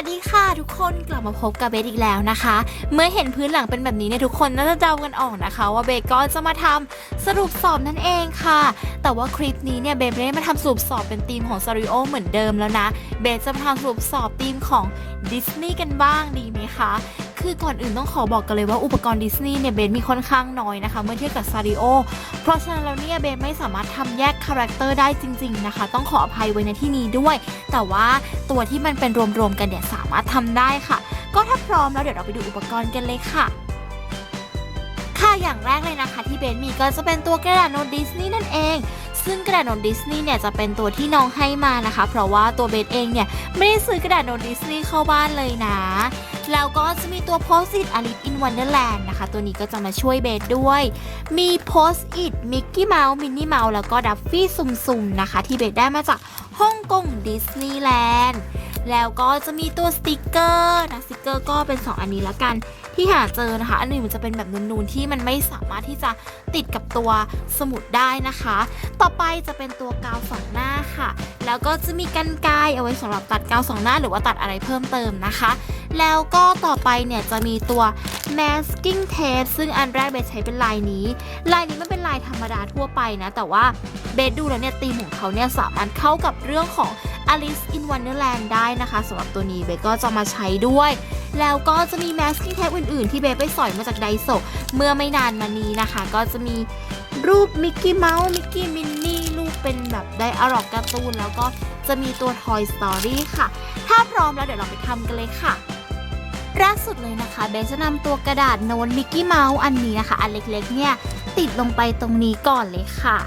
วัสดีค่ะทุกคนกลับมาพบกับเบสอีกแล้วนะคะ เมื่อเห็นพื้นหลังเป็นแบบนี้เนี่ยทุกคนน่าจะเดากันออกนะคะ ว่าเบสก็จะมาทำ สรุปสอบนั่นเองค่ะ แต่ว่าคลิปนี้เนี่ยเบสไม่ได้มาทำสรุปสอบเป็นธีมของซาริโอเหมือนเดิมแล้วนะ เบสจะมาทำสรุปสอบธีมของดิสนีย์กันบ้างดีไหมคะคือก่อนอื่นต้องขอบอกกันเลยว่าอุปกรณ์ดิสนีย์เนี่ยเบสมีค่อนข้างน้อยนะคะ เมื่อเทียบกับซาริโอ เพราะฉะนั้นแล้วเนี่ยเบสไม่สามารถทำแยกคาแรคเตอร์ได้จริง ๆนะคะ ต้องขออภัยไว้ในที่นี้ด้วย แต่ว่าตัวที่มันเป็นรวมๆกันเนี่ยสามารถทำได้ค่ะ ก็ถ้าพร้อมแล้วเดี๋ยวเราไปดูอุปกรณ์กันเลยค่ะ ค่ะอย่างแรกเลยนะคะที่เบสมีก็จะเป็นตัวกระดาษโน้ตดิสนีย์นั่นเอง ซึ่งกระดาษโน้ตดิสนีย์เนี่ยจะเป็นตัวที่น้องให้มานะคะ เพราะว่าตัวเบสเองเนี่ยไม่ได้ซื้อกระดาษโน้ตดิสนีย์เข้าบ้านเลยนะแล้วก็จะมีตัว Post-it Alice in Wonderland นะคะ ตัวนี้ก็จะมาช่วยเบสด้วย มี Post-it Mickey Mouse Minnie Mouse แล้วก็ดัฟฟี่ซุ่มๆนะคะ ที่เบสได้มาจากฮ่องกงดิสนีย์แลนด์แล้วก็จะมีตัวสติกเกอร์นะสติกเกอร์ก็เป็น 2 อันนี้ละกัน ที่หาเจอนะคะ อันนึงมันจะเป็นแบบนูนๆที่มันไม่สามารถที่จะติดกับตัวสมุดได้นะคะ ต่อไปจะเป็นตัวกาวสองหน้าค่ะ แล้วก็จะมีกันไกรเอาไว้สำหรับตัดกาวสองหน้า หรือว่าตัดอะไรเพิ่มเติมนะคะ แล้วก็ต่อไปเนี่ยจะมีตัว masking tape ซึ่งอันแรกเบสใช้เป็นลายนี้ ลายนี้ไม่เป็นลายธรรมดาทั่วไปนะ แต่ว่าเบสดูแล้วเนี่ยธีมของเขาเนี่ยสามารถเข้ากับเรื่องของ Alice in Wonderland ได้นะคะสำหรับตัวนี้เบสก็จะมาใช้ด้วย แล้วก็จะมี masking tape อื่นๆ ที่เบสไปสอยมาจากไดโซเมื่อไม่นานมานี้นะคะ ก็จะมีรูปมิกกี้เมาส์มิกกี้มินนี่รูปเป็นแบบไดอะล็อกการ์ตูน แล้วก็จะมีตัว Toy Story ค่ะ ถ้าพร้อมแล้วเดี๋ยวเราไปทำกันเลยค่ะแรกสุดเลยนะคะเบสจะนำตัวกระดาษโน้ตมิกกี้เมาส์อันนี้นะคะ อันเล็กๆ เนี่ย ติดลงไปตรงนี้ก่อนเลยค่ะ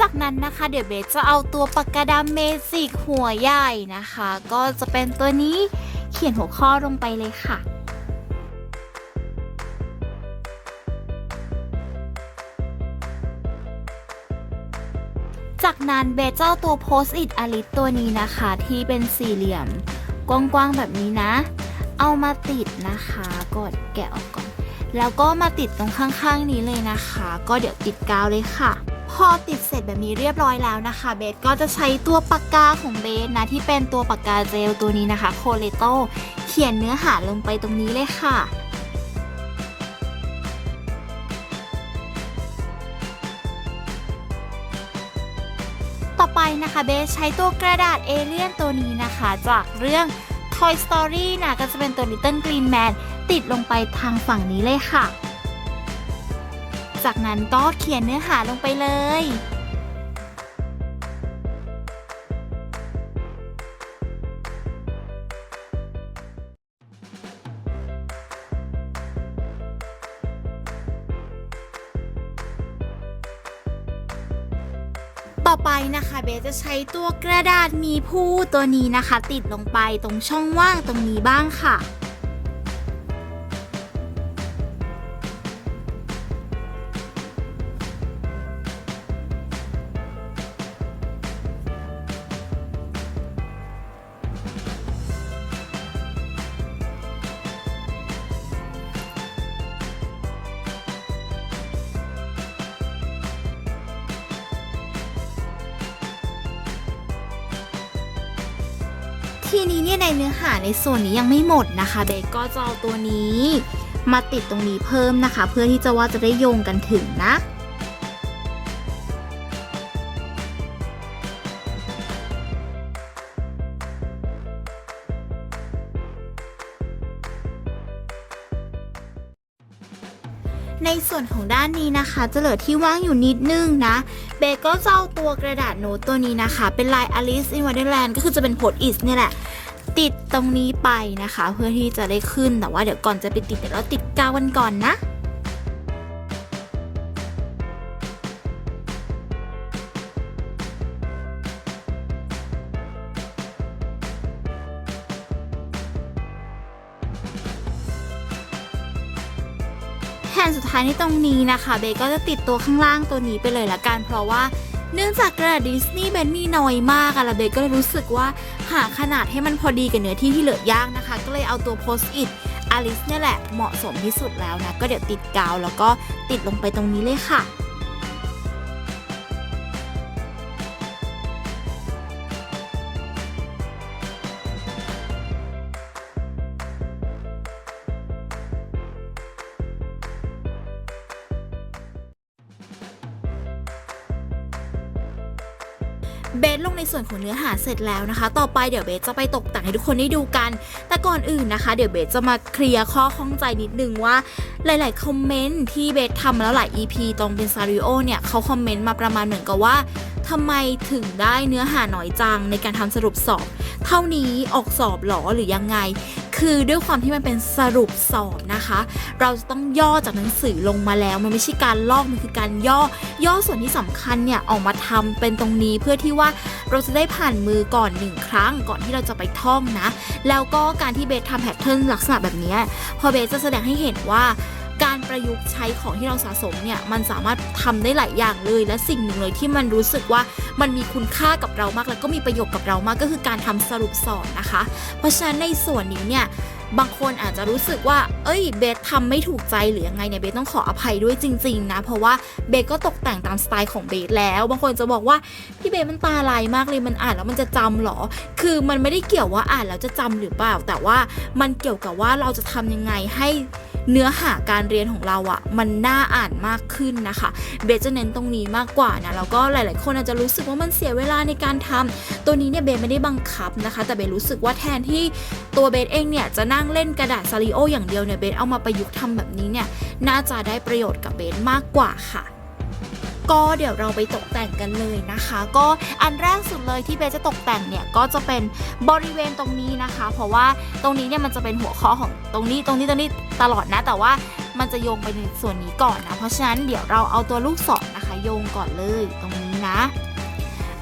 จากนั้นนะคะเดี๋ยวเบสจะเอาตัวปากกาดำเมจิกหัวใหญ่นะคะ ก็จะเป็นตัวนี้ เขียนหัวข้อลงไปเลยค่ะจากนั้นเบสจะเอาตัวโพสต์อิทอลิสตัวนี้นะคะ ที่เป็นสี่เหลี่ยม กว้างๆแบบนี้นะ เอามาติดนะคะก่อนแกะออกก่อน แล้วก็มาติดตรงข้างๆนี้เลยนะคะ ก็เดี๋ยวติดกาวเลยค่ะ พอติดเสร็จแบบนี้เรียบร้อยแล้วนะคะเบสก็จะใช้ตัวปากกาของเบสนะที่เป็นตัวปากกาเจลตัวนี้นะคะโคเลโตเขียนเนื้อหาลงไปตรงนี้เลยค่ะต่อไปนะคะเบสใช้ตัวกระดาษเอเลี่ยนตัวนี้นะคะ จากเรื่อง Toy Story นะก็จะเป็นตัว Little Green Man ติดลงไปทางฝั่งนี้เลยค่ะ จากนั้นก็เขียนเนื้อหาลงไปเลย ต่อไปนะคะเบสจะใช้ตัวกระดาษมีผู้ตัวนี้นะคะ ติดลงไปตรงช่องว่างตรงนี้บ้างค่ะ ทีนี้เนี่ยในเนื้อหาในส่วนนี้ยังไม่หมดนะคะเบสก็จะเอาตัวนี้ มาติดตรงนี้เพิ่มนะคะ เพื่อที่จะว่าจะได้โยงกันถึงนะ ในส่วนของด้านนี้นะคะ จะเหลือที่ว่างอยู่นิดนึงนะเบก็จะเอาตัวกระดาษโน้ตตัวนี้นะคะ เป็นลาย Alice in Wonderland ก็คือจะเป็นโพสอิสเนี่ยแหละ ติดตรงนี้ไปนะคะ เพื่อที่จะได้ขึ้นแต่ว่าเดี๋ยวก่อนจะไปติดเดี๋ยวเราติดกาวกันก่อนนะายในตรงนี้นะคะเบก็จะติดตัวข้างล่างตัวนี้ไปเลยละกัน เพราะว่าเนื่องจากกระดาษดิสนีย์เบนมีน้อยมากอะแล้วเบก็เลยรู้สึกว่าหาขนาดให้มันพอดีกับเนื้อที่ที่เหลือยากนะคะ ก็เลยเอาตัวโพสต์อิทอลิสเนี่ยแหละเหมาะสมที่สุดแล้วนะ ก็เดี๋ยวติดกาวแล้วก็ติดลงไปตรงนี้เลยค่ะ เบสลงในส่วนของเนื้อหาเสร็จแล้วนะคะ ต่อไปเดี๋ยวเบสจะไปตกแต่งให้ทุกคนได้ดูกัน แต่ก่อนอื่นนะคะ เดี๋ยวเบสจะมาเคลียร์ข้อข้องใจนิดนึงว่า หลาย ๆ คอมเมนต์ที่เบสทำมาแล้วหลาย EP ตรงเป็นซาริโอเนี่ยเขาคอมเมนต์มาประมาณเหมือนกับว่าทำไมถึงได้เนื้อหาน้อยจังในการทำสรุปสอบ เท่านี้ออกสอบหรอหรือยังไง คือด้วยความที่มันเป็นสรุปสอบนะคะ เราจะต้องย่อจากหนังสือลงมาแล้ว มันไม่ใช่การลอก มันคือการย่อย่อส่วนที่สำคัญเนี่ยออกมาทำเป็นตรงนี้เพื่อที่ว่าเราจะได้ผ่านมือก่อนหนึ่งครั้งก่อนที่เราจะไปท่องนะ แล้วก็การที่เบสทำแพทเทิร์นลักษณะแบบนี้พอเบสจะแสดงให้เห็นว่า การประยุกต์ใช้ของที่เราสะสมเนี่ยมันสามารถทำได้หลายอย่างเลย และสิ่งหนึ่งเลยที่มันรู้สึกว่ามันมีคุณค่ากับเรามาก แล้วก็มีประโยชน์กับเรามากก็คือการทำสรุปสอนนะคะ เพราะฉะนั้นในส่วนนี้เนี่ย บางคนอาจจะรู้สึกว่า เอ้ย เบสทำไม่ถูกใจหรือยังไงเนี่ย เบสต้องขออภัยด้วยจริง ๆ นะ เพราะว่าเบสก็ตกแต่งตามสไตล์ของเบสแล้ว บางคนจะบอกว่า พี่เบสมันตาลายมากเลย มันอ่านแล้วมันจะจำหรอ คือมันไม่ได้เกี่ยวว่าอ่านแล้วจะจำหรือเปล่า แต่ว่ามันเกี่ยวกับว่าเราจะทำยังไงให้เนื้อหาการเรียนของเราอะ่ะ มันน่าอ่านมากขึ้นนะคะ เบสจะเน้นตรงนี้มากกว่านะแล้วก็หลาย ๆ คนอาจจะรู้สึกว่ามันเสียเวลาในการทำตัวนี้เนี่ยเบสไม่ได้บังคับนะคะ แต่เบสรู้สึกว่าแทนที่ตัวเบสเองเนี่ยจะนั่งเล่นกระดาษซาริโออย่างเดียวเนี่ยเบสเอามาประยุกต์ทำแบบนี้เนี่ยน่าจะได้ประโยชน์กับเบสมากกว่าค่ะก็เดี๋ยวเราไปตกแต่งกันเลยนะคะ ก็อันแรกสุดเลยที่เบสจะตกแต่งเนี่ยก็จะเป็นบริเวณตรงนี้นะคะ เพราะว่าตรงนี้เนี่ยมันจะเป็นหัวข้อของตรงนี้ตรงนี้ตรงนี้ตลอดนะ แต่ว่ามันจะโยงไปในส่วนนี้ก่อนนะ เพราะฉะนั้นเดี๋ยวเราเอาตัวลูกศรนนะคะ โยงก่อนเลยตรงนี้นะ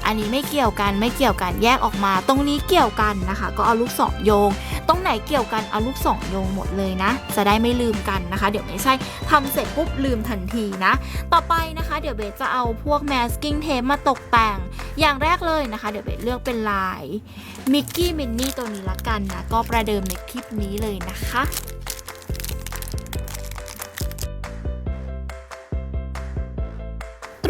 อันนี้ไม่เกี่ยวกันไม่เกี่ยวกันแยกออกมา ตรงนี้เกี่ยวกันนะคะ ก็เอาลูกศรโยง ตรงไหนเกี่ยวกันเอาลูกศรโยงหมดเลยนะ จะได้ไม่ลืมกันนะคะ เดี๋ยวไม่ใช่ทำเสร็จปุ๊บลืมทันทีนะ ต่อไปนะคะ เดี๋ยวเบสจะเอาพวก masking tape มาตกแต่ง อย่างแรกเลยนะคะ เดี๋ยวเบสเลือกเป็นลายมิกกี้มินนี่ตัวนี้ละกันนะ ก็ประเดิมในคลิปนี้เลยนะคะ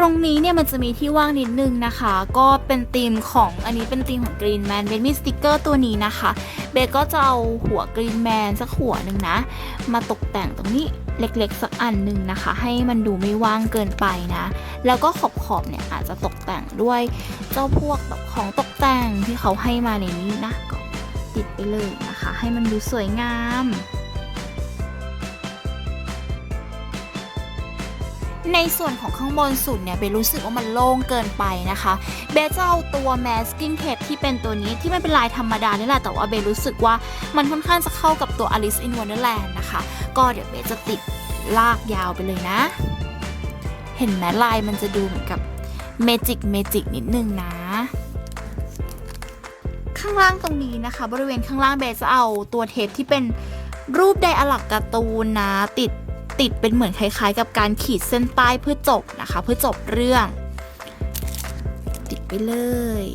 ตรงนี้เนี่ยมันจะมีที่ว่างนิดนึงนะคะ ก็เป็นธีมของอันนี้เป็นธีมของ Green Man เบสมีสติกเกอร์ตัวนี้นะคะเบก็จะเอาหัว Green Man สักหัวหนึ่งนะ มาตกแต่งตรงนี้เล็กๆ สักอันหนึ่งนะคะ ให้มันดูไม่ว่างเกินไปนะ แล้วก็ขอบๆเนี่ยอาจจะตกแต่งด้วยเจ้าพวกแบบของตกแต่งที่เขาให้มาในนี้นะก็ติดไปเลยนะคะ ให้มันดูสวยงาม ในส่วนของข้างบนสุดเนี่ยเบสรู้สึกว่ามันโล่งเกินไปนะคะเบสจะเอาตัว masking tape ที่เป็นตัวนี้ที่ไม่เป็นลายธรรมดานี่แหละแต่ว่าเบสรู้สึกว่ามันค่อนข้างจะเข้ากับตัว Alice in Wonderland นะคะ ก็เดี๋ยวเบสจะติดลากยาวไปเลยนะ เห็นไหมลายมันจะดูเหมือนกับเมจิกเมจิกนิดนึงนะข้างล่างตรงนี้นะคะ บริเวณข้างล่างเบสจะเอาตัวเทปที่เป็นรูปไดอะล็อกการ์ตูนนะ ติด ติดเป็นเหมือนคล้ายๆ กับการขีดเส้นใต้เพื่อจบนะคะ เพื่อจบเรื่อง ติดไปเลย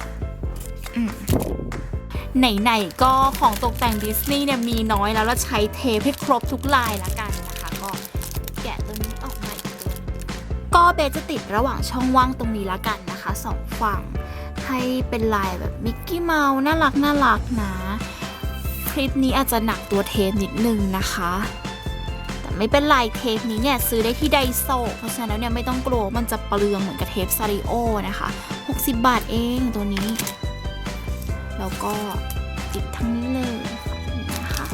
ไหนๆก็ของตกแต่งดิสนีย์เนี่ยมีน้อยแล้วเราใช้เทปให้ครบทุกลายละกันนะคะก็แกะตัวนี้ออกมาอีกตัวก็เบสจะติดระหว่างช่องว่างตรงนี้ละกันนะคะสองฝั่งให้เป็นลายแบบมิกกี้เมาส์น่ารักน่ารักนะ คลิปนี้อาจจะหนักตัวเทปนิดนึงนะคะ ไม่เป็นไรเทปนี้เนี่ยซื้อได้ที่ไดโซเพราะฉะนั้นแล้วเนี่ยไม่ต้องกลัวมันจะเปลืองเหมือนกับเทปซาริโอนะคะ 60 บาทเองตัวนี้ แล้วก็ติดทั้งนี้เลยนะคะ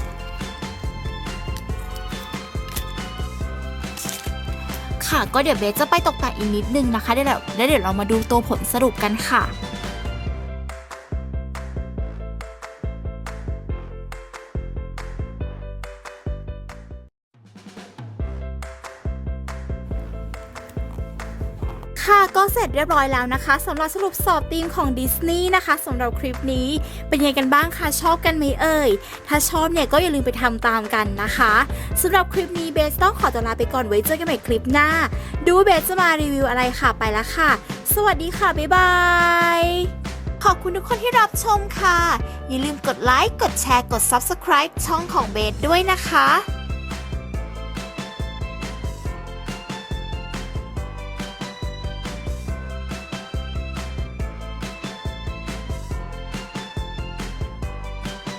ค่ะก็เดี๋ยวเบสจะไปตกแต่งอีกนิดนึงนะคะเดี๋ยวแล้วเดี๋ยวเรามาดูตัวผลสรุปกันค่ะ ค่ะก็เสร็จเรียบร้อยแล้วนะคะสำหรับสรุปสอบทีมของดิสนีย์นะคะสำหรับคลิปนี้เป็นยังไงกันบ้างคะชอบกันไหมเอ่ย ถ้าชอบเนี่ยก็อย่าลืมไปทำตามกันนะคะสำหรับคลิปนี้เบสต้องขอตัวลาไปก่อนไว้เจอกันใหม่คลิปหน้า ดูเบสจะมารีวิวอะไรค่ะไปแล้วค่ะ สวัสดีค่ะ บ๊ายบายขอบคุณทุกคนที่รับชมค่ะ อย่าลืมกดไลค์กดแชร์กด Subscribe ช่องของเบสด้วยนะคะ